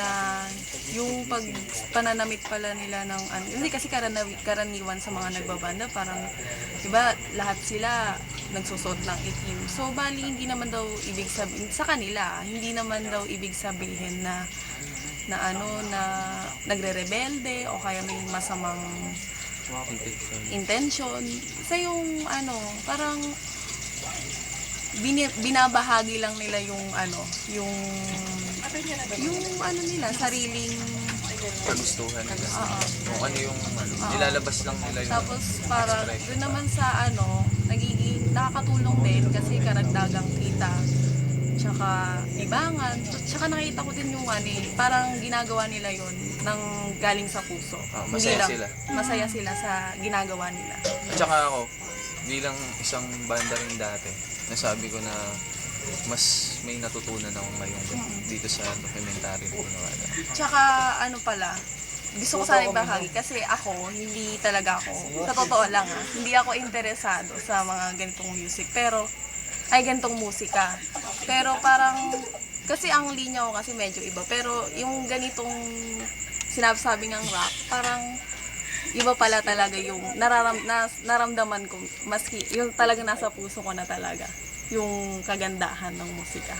na yung pag pananamit pala nila ng ano, hindi kasi karanaw, karaniwan sa mga nagbabanda parang 'di ba lahat sila nagsusot ng itim. So bali hindi naman daw ibig sabihin sa kanila, hindi naman daw ibig sabihin na na ano na nagre-rebelde o kaya may masamang intention. Sa yung ano, parang bini- binabahagi lang nila yung ano, yung yung ano nila, sariling kagustuhan nila. Oo. Kung ano yung ano, nilalabas lang nila yung Tapos para expression. doon naman sa ano, nagiging nakakatulong din kasi karagdagang kita. Tsaka libangan. Tsaka nakita ko din yung ano eh, parang ginagawa nila yon ng galing sa puso. Ah, Hindi masaya lang- sila. Masaya sila sa ginagawa nila. At saka ako, bilang isang banda rin dati, nasabi ko na mas may natutunan ako ngayon dito sa documentary na ginawa na. Tsaka ano pala, gusto ko sana ibahagi kasi ako, hindi talaga ako, sa totoo lang ah, hindi ako interesado sa mga ganitong music. Pero, ay ganitong musika. Pero parang, kasi ang linya ko kasi medyo iba. Pero yung ganitong sinasabi ng rap, parang iba pala talaga yung nararam, nas, naramdaman ko maski yung talaga nasa puso ko na talaga yung kagandahan ng musika.